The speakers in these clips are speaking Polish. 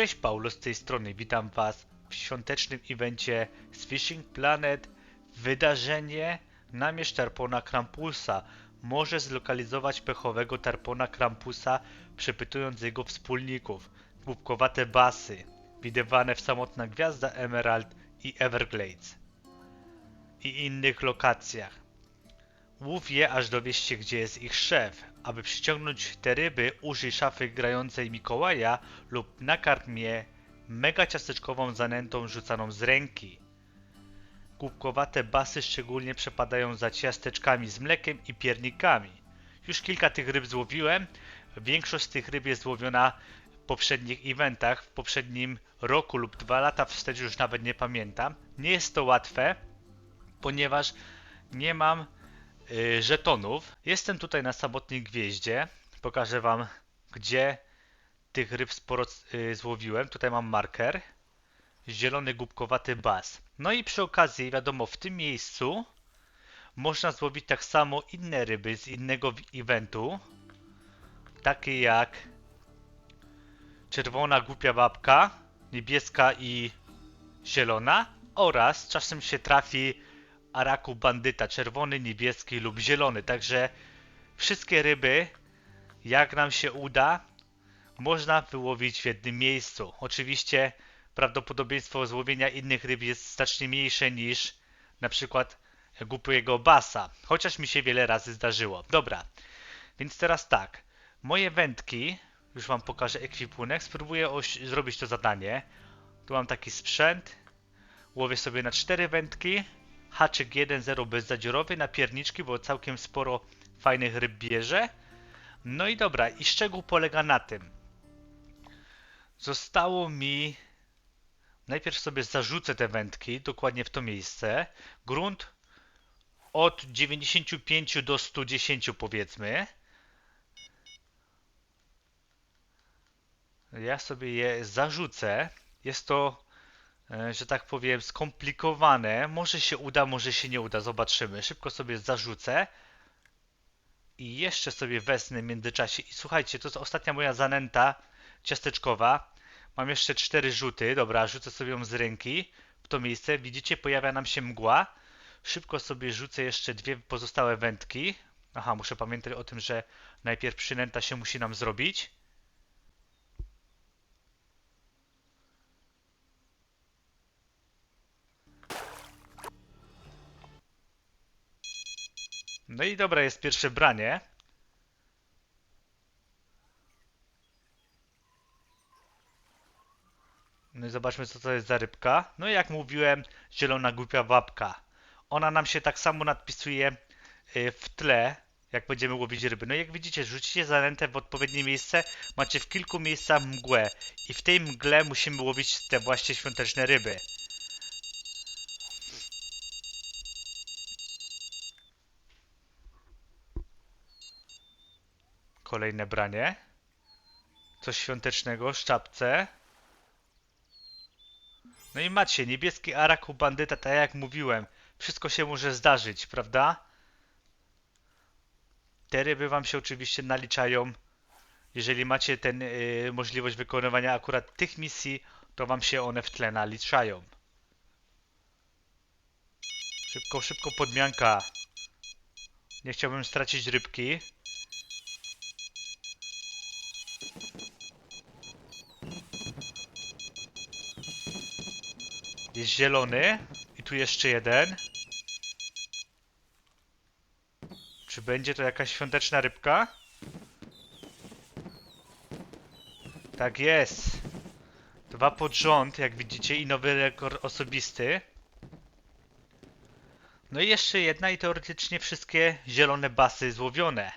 Cześć Paulo z tej strony, witam Was w świątecznym evencie z Fishing Planet. Wydarzenie Namierz Tarpona Krampusa może zlokalizować pechowego Tarpona Krampusa, przepytując jego wspólników. Głupkowate basy, widywane w Samotna Gwiazda Emerald i Everglades i innych lokacjach. Łów je, aż dowiesz się, gdzie jest ich szef. Aby przyciągnąć te ryby, użyj szafy grającej Mikołaja lub nakarm je mega ciasteczkową zanętą rzucaną z ręki. Głupkowate basy szczególnie przepadają za ciasteczkami z mlekiem i piernikami. Już kilka tych ryb złowiłem. Większość z tych ryb jest złowiona w poprzednich eventach, w poprzednim roku lub dwa lata wstecz, już nawet nie pamiętam. Nie jest to łatwe, ponieważ nie mam żetonów. Jestem tutaj na samotnej gwieździe. Pokażę Wam, gdzie tych ryb sporo y, złowiłem. Tutaj mam marker. Zielony głupkowaty bas. No i przy okazji, wiadomo, w tym miejscu można złowić tak samo inne ryby z innego eventu. Takie jak czerwona głupia babka, niebieska i zielona oraz czasem się trafi araku bandyta, czerwony, niebieski lub zielony. Także wszystkie ryby, jak nam się uda, można wyłowić w jednym miejscu. Oczywiście prawdopodobieństwo złowienia innych ryb jest znacznie mniejsze niż na przykład głupiego basa, chociaż mi się wiele razy zdarzyło. Dobra, więc teraz tak. Moje wędki, już Wam pokażę ekwipunek, spróbuję zrobić to zadanie. Tu mam taki sprzęt, łowię sobie na cztery wędki, haczyk 1.0 bezzadziorowy na pierniczki, bo całkiem sporo fajnych ryb bierze. No i dobra, i szczegół polega na tym. Zostało mi. Najpierw sobie zarzucę te wędki, dokładnie w to miejsce. Grunt od 95 do 110 powiedzmy. Ja sobie je zarzucę. Jest to że tak powiem, skomplikowane. Może się uda, może się nie uda, zobaczymy. Szybko sobie zarzucę. I jeszcze sobie wezmę w międzyczasie. I słuchajcie, to jest ostatnia moja zanęta ciasteczkowa. Mam jeszcze cztery rzuty. Dobra, rzucę sobie ją z ręki w to miejsce. Widzicie, pojawia nam się mgła. Szybko sobie rzucę jeszcze dwie pozostałe wędki. Aha, muszę pamiętać o tym, że najpierw przynęta się musi nam zrobić. No i dobra, jest pierwsze branie. No i zobaczmy, co to jest za rybka. No i jak mówiłem, zielona głupia babka. Ona nam się tak samo nadpisuje y, w tle, jak będziemy łowić ryby. No i jak widzicie, rzucicie zanętę w odpowiednie miejsce, macie w kilku miejscach mgłę. I w tej mgle musimy łowić te właśnie świąteczne ryby. Kolejne branie. Coś świątecznego, szczapce. No i macie, niebieski araku bandyta, tak jak mówiłem. Wszystko się może zdarzyć, prawda? Te ryby wam się oczywiście naliczają. Jeżeli macie ten, y, możliwość wykonywania akurat tych misji, to wam się one w tle naliczają. Szybko, szybko podmianka. Nie chciałbym stracić rybki. Jest zielony. I tu jeszcze jeden. Czy będzie to jakaś świąteczna rybka? Tak jest. Dwa pod rząd, jak widzicie, i nowy rekord osobisty. No i jeszcze jedna i teoretycznie wszystkie zielone basy złowione.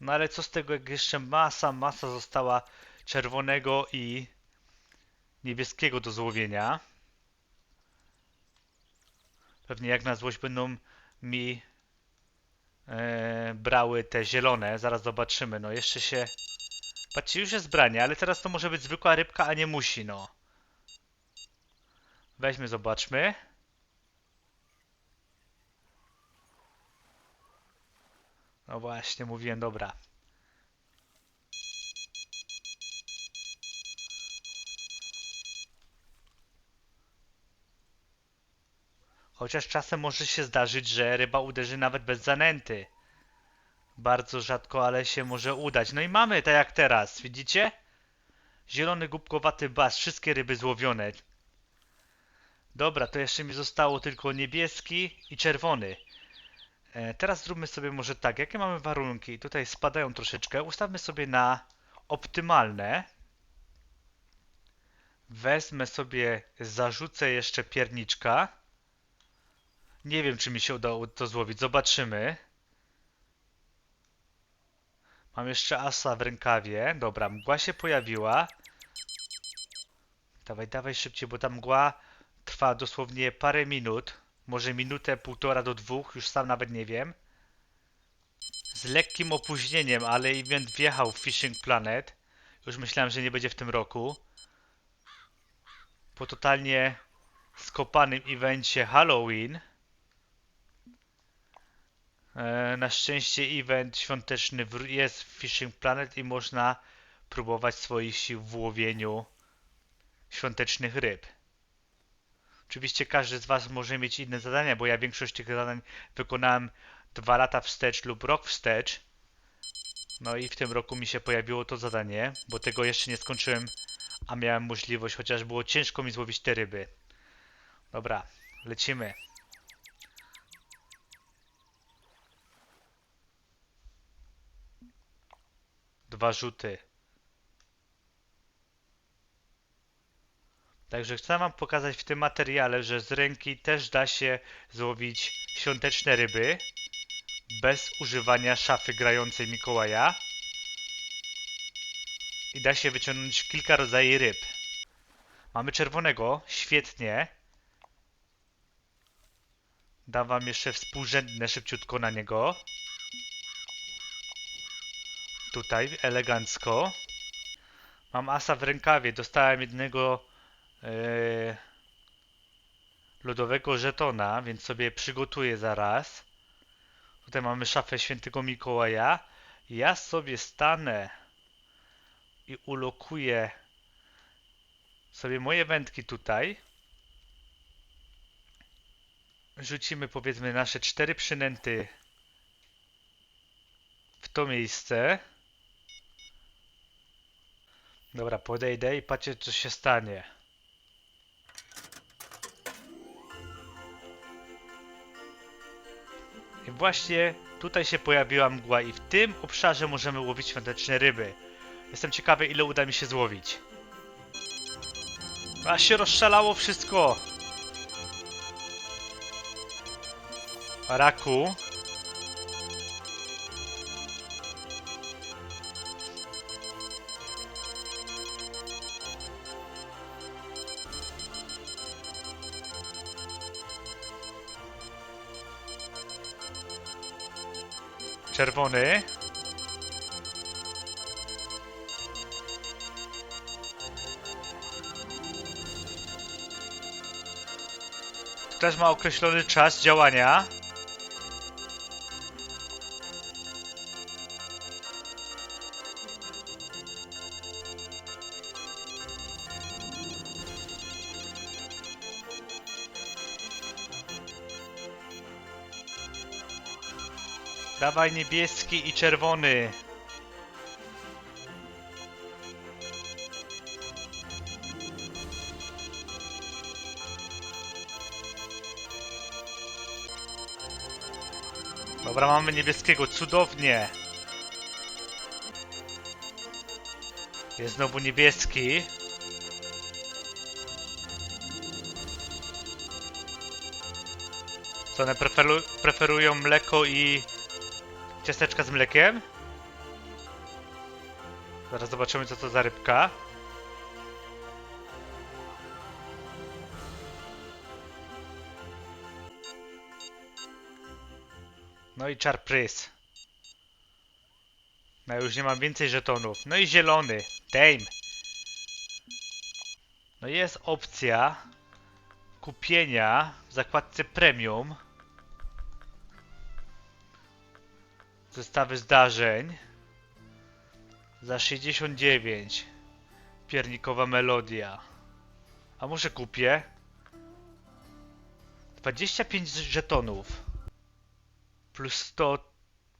No ale co z tego, jak jeszcze masa, masa została czerwonego i niebieskiego do złowienia. Pewnie jak na złość będą mi e, brały te zielone. Zaraz zobaczymy. No jeszcze się... Patrzcie, już jest branie, ale teraz to może być zwykła rybka, a nie musi, no. Weźmy, zobaczmy. No właśnie, mówiłem, dobra. Chociaż czasem może się zdarzyć, że ryba uderzy nawet bez zanęty. Bardzo rzadko, ale się może udać. No i mamy, tak jak teraz, widzicie? Zielony gubkowaty bas, wszystkie ryby złowione. Dobra, to jeszcze mi zostało tylko niebieski i czerwony. E, teraz zróbmy sobie może tak, jakie mamy warunki? Tutaj spadają troszeczkę. Ustawmy sobie na optymalne. Wezmę sobie, zarzucę jeszcze pierniczka. Nie wiem, czy mi się udało to złowić. Zobaczymy. Mam jeszcze asa w rękawie. Dobra, mgła się pojawiła. Dawaj, dawaj szybciej, bo ta mgła trwa dosłownie parę minut. Może minutę, półtora do dwóch, już sam nawet nie wiem. Z lekkim opóźnieniem, ale event wjechał w Fishing Planet. Już myślałem, że nie będzie w tym roku. Po totalnie skopanym evencie Halloween. E, Na szczęście event świąteczny jest w Fishing Planet i można próbować swoich sił w łowieniu świątecznych ryb. Oczywiście każdy z Was może mieć inne zadania, bo ja większość tych zadań wykonałem dwa lata wstecz lub rok wstecz. No i w tym roku mi się pojawiło to zadanie, bo tego jeszcze nie skończyłem, a miałem możliwość, chociaż było ciężko mi złowić te ryby. Dobra, lecimy. Dwa rzuty. Także chcę Wam pokazać w tym materiale, że z ręki też da się złowić świąteczne ryby bez używania szafy grającej Mikołaja i da się wyciągnąć kilka rodzajów ryb. Mamy czerwonego, świetnie. Dam Wam jeszcze współrzędne szybciutko na niego. Tutaj elegancko. Mam asa w rękawie, dostałem jednego Eee, lodowego żetona, więc sobie przygotuję zaraz. Tutaj mamy szafę świętego Mikołaja. Ja sobie stanę i ulokuję sobie moje wędki tutaj. Rzucimy powiedzmy nasze cztery przynęty w to miejsce. Dobra, podejdę i patrzcie co się stanie. I właśnie tutaj się pojawiła mgła i w tym obszarze możemy łowić świąteczne ryby. Jestem ciekawy ile uda mi się złowić. A się rozszalało wszystko. Raku. Czerwony. Też ma określony czas działania. Dawaj niebieski i czerwony. Dobra, mamy niebieskiego, cudownie. Jest znowu niebieski. Co one preferu preferują mleko i ciasteczka z mlekiem? Zaraz zobaczymy co to za rybka. No i czarprys. No już nie mam więcej żetonów. No i zielony. Dame. No jest opcja kupienia w zakładce premium zestawy zdarzeń za 69 piernikowa melodia a może kupię 25 żetonów. Plus 100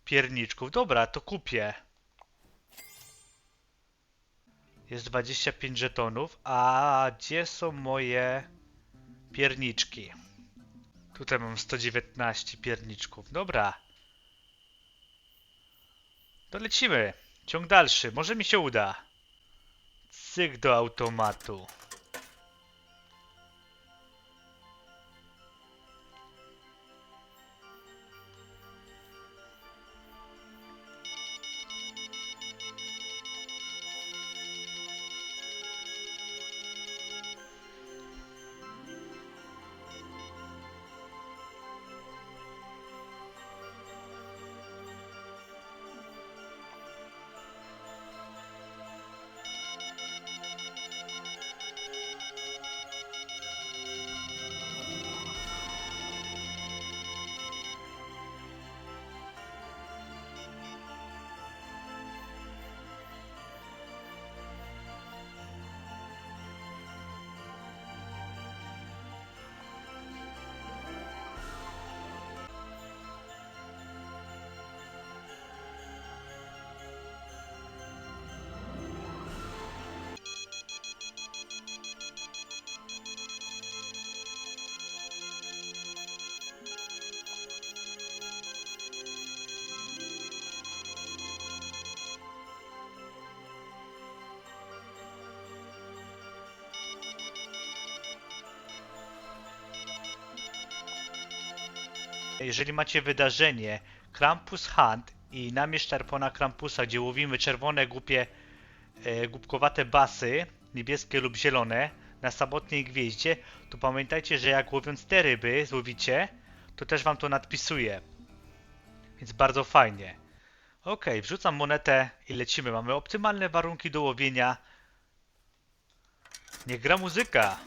pierniczków. Dobra, to kupię. Jest 25 żetonów. A gdzie są moje pierniczki? Tutaj mam 119 pierniczków. Dobra. To lecimy. Ciąg dalszy. Może mi się uda. Cyk do automatu. Jeżeli macie wydarzenie Krampus Hunt i Tarpona Krampusa, gdzie łowimy czerwone, głupie, e, głupkowate basy, niebieskie lub zielone, na samotnej gwieździe, to pamiętajcie, że jak łowiąc te ryby złowicie, to też wam to nadpisuje. Więc bardzo fajnie. Ok, wrzucam monetę i lecimy. Mamy optymalne warunki do łowienia. Nie gra muzyka.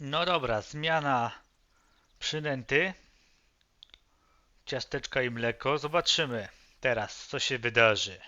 No dobra, zmiana przynęty. Ciasteczka i mleko. Zobaczymy teraz, co się wydarzy.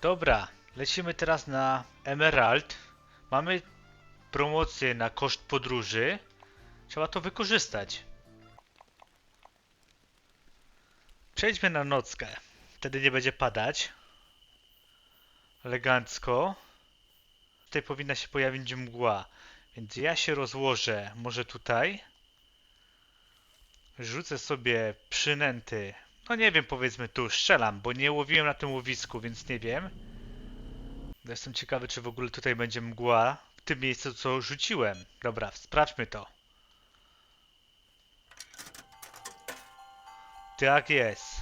Dobra, lecimy teraz na Emerald. Mamy promocję na koszt podróży. Trzeba to wykorzystać. Przejdźmy na nockę. Wtedy nie będzie padać. Elegancko. Tutaj powinna się pojawić mgła. Więc ja się rozłożę może tutaj. Rzucę sobie przynęty. No nie wiem, powiedzmy tu, strzelam, bo nie łowiłem na tym łowisku, więc nie wiem. Jestem ciekawy, czy w ogóle tutaj będzie mgła w tym miejscu, co rzuciłem. Dobra, sprawdźmy to. Tak jest.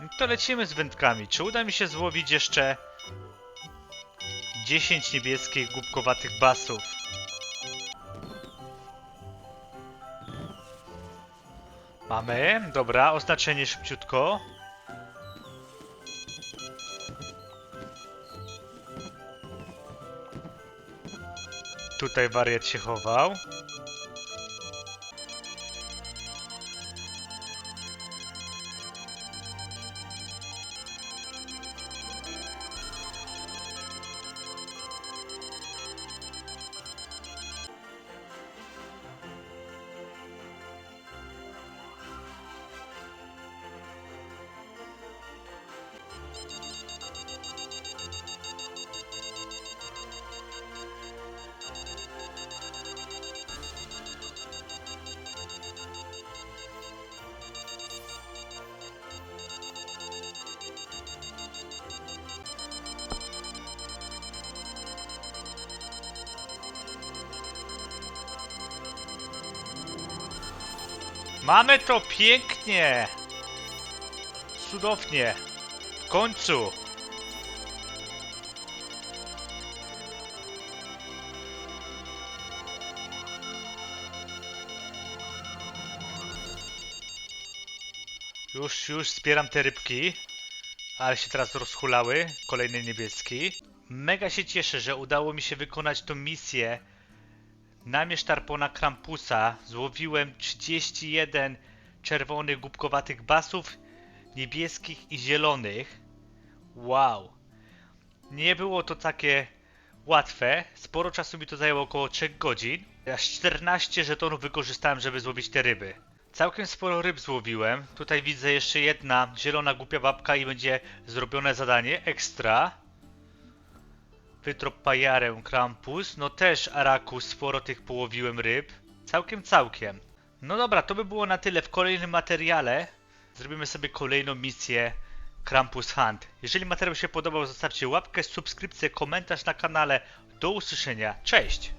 No to lecimy z wędkami. Czy uda mi się złowić jeszcze 10 niebieskich głupkowatych basów? Mamy, dobra, oznaczenie szybciutko. Tutaj wariat się chował. Mamy to pięknie! Cudownie! W końcu! Już, już zbieram te rybki. Ale się teraz rozhulały. Kolejny niebieski. Mega się cieszę, że udało mi się wykonać tą misję. Namierz Tarpona Krampusa złowiłem 31 czerwonych głupkowatych basów, niebieskich i zielonych. Wow. Nie było to takie łatwe. Sporo czasu mi to zajęło około 3 godzin. Aż 14 żetonów wykorzystałem, żeby złowić te ryby. Całkiem sporo ryb złowiłem. Tutaj widzę jeszcze jedna zielona głupia babka i będzie zrobione zadanie ekstra. Wytrop krampus. No też arakus, sporo tych połowiłem ryb. Całkiem, całkiem. No dobra, to by było na tyle. W kolejnym materiale zrobimy sobie kolejną misję Krampus Hunt. Jeżeli materiał się podobał, zostawcie łapkę, subskrypcję, komentarz na kanale. Do usłyszenia. Cześć!